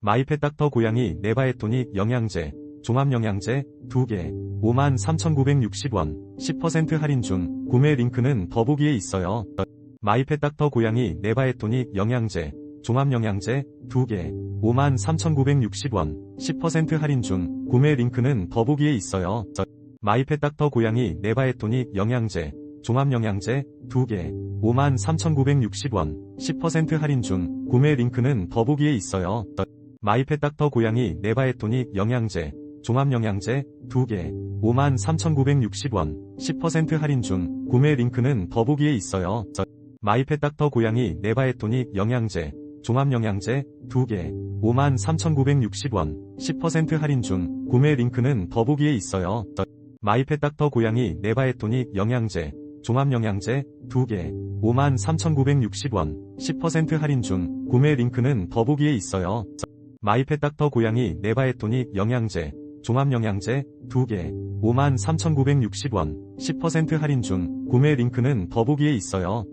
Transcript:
마이펫닥터 고양이 네바에토닉 영양제, 종합영양제 2개, 53,960원, 10% 할인 중, 구매 링크는 더보기에 있어요. 마이펫닥터 고양이 네바에토닉 영양제, 종합영양제 2개, 53,960원, 10% 할인 중, 구매 링크는 더보기에 있어요. 마이펫닥터 고양이 네바에토닉 영양제, 종합영양제 2개, 53,960원, 10% 할인 중, 구매 링크는 더보기에 있어요. 마이펫닥터 고양이 네바에토닉 영양제, 종합영양제 2개, 53,960원, 10% 할인 중, 구매 링크는 더보기에 있어요. 마이펫닥터 고양이 네바에토닉 영양제, 종합영양제 2개, 53,960원, 10% 할인 중, 구매 링크는 더보기에 있어요. 마이펫닥터 고양이 네바에토닉 영양제, 종합영양제 2개, 53,960원, 10% 할인 중, 구매 링크는 더보기에 있어요. 마이펫닥터 고양이 네바에토닉 영양제, 종합영양제 2개, 53,960원, 10% 할인 중, 구매 링크는 더보기에 있어요.